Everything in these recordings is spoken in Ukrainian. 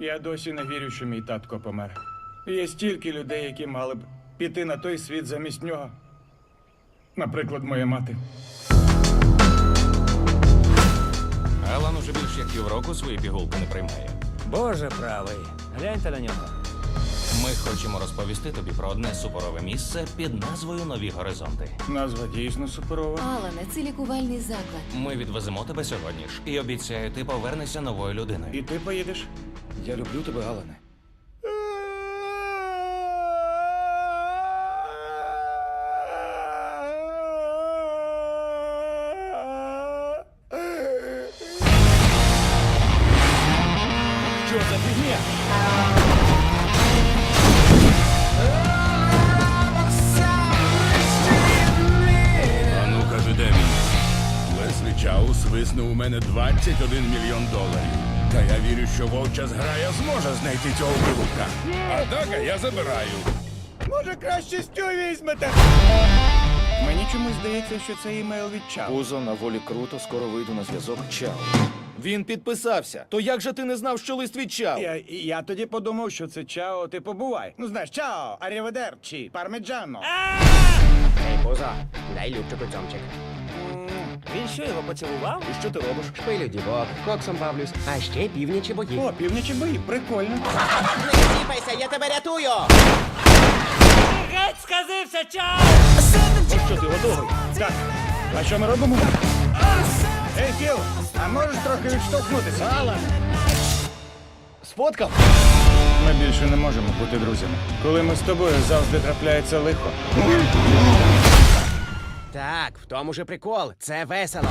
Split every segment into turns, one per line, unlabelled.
Я досі не вірю, що мій татко помер. Є стільки людей, які мали б піти на той світ замість нього. Наприклад, моя мати.
Алан уже більш як півроку свої пігулки не приймає.
Боже правий, гляньте на нього.
Ми хочемо розповісти тобі про одне суперове місце під назвою Нові Горизонти.
Назва дійсно суперова.
Алане, це лікувальний заклад.
Ми відвеземо тебе сьогодні ж і обіцяю, ти повернешся новою людиною.
І ти поїдеш?
Я люблю тебе, Алане. Що за фігня?
Виснув у мене 21 мільйон доларів. Та я вірю, що вовча зграя зможе знайти цього вилупка. А дока я забираю.
Може, краще стю візьмете? Мені чомусь здається, що це імейл від Чао.
Пузо на волі круто, скоро вийду на зв'язок. Чао. Він підписався. То як же ти не знав, що лист від Чао?
Я, я тоді подумав, що це Чао, ти побувай. Ну знаєш, Чао, аріведерчі, пармеджано.
Ей, поза, дай Любчику цьомчик.
Він що його поцілував? І що ти робиш?
Шпилю дівок, коксом бавлюсь, а ще північі бої.
О, північі бої, прикольно.
Не чіпайся, я тебе рятую!
Ну що ти готовий?
Так, а що ми робимо? Ей, Філ, а можеш трохи відштовхнутися? Алан?
Сфоткав?
Ми більше не можемо бути друзями. Коли ми з тобою завжди трапляється лихо.
Так, в тому же прикол, це весело.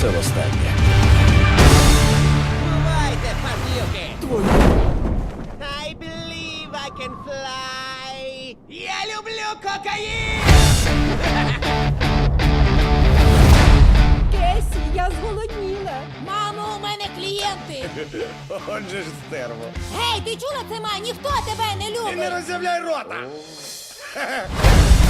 Це востаннє.
Бувайте, парнілки! I believe I can fly! Я люблю кокаїн!
Кесі, я зголодніла. Мамо, у мене клієнти.
Отже ж стерво.
Гей, ти чула це ма? Ніхто тебе не
І не
любить.
роззявляй рота!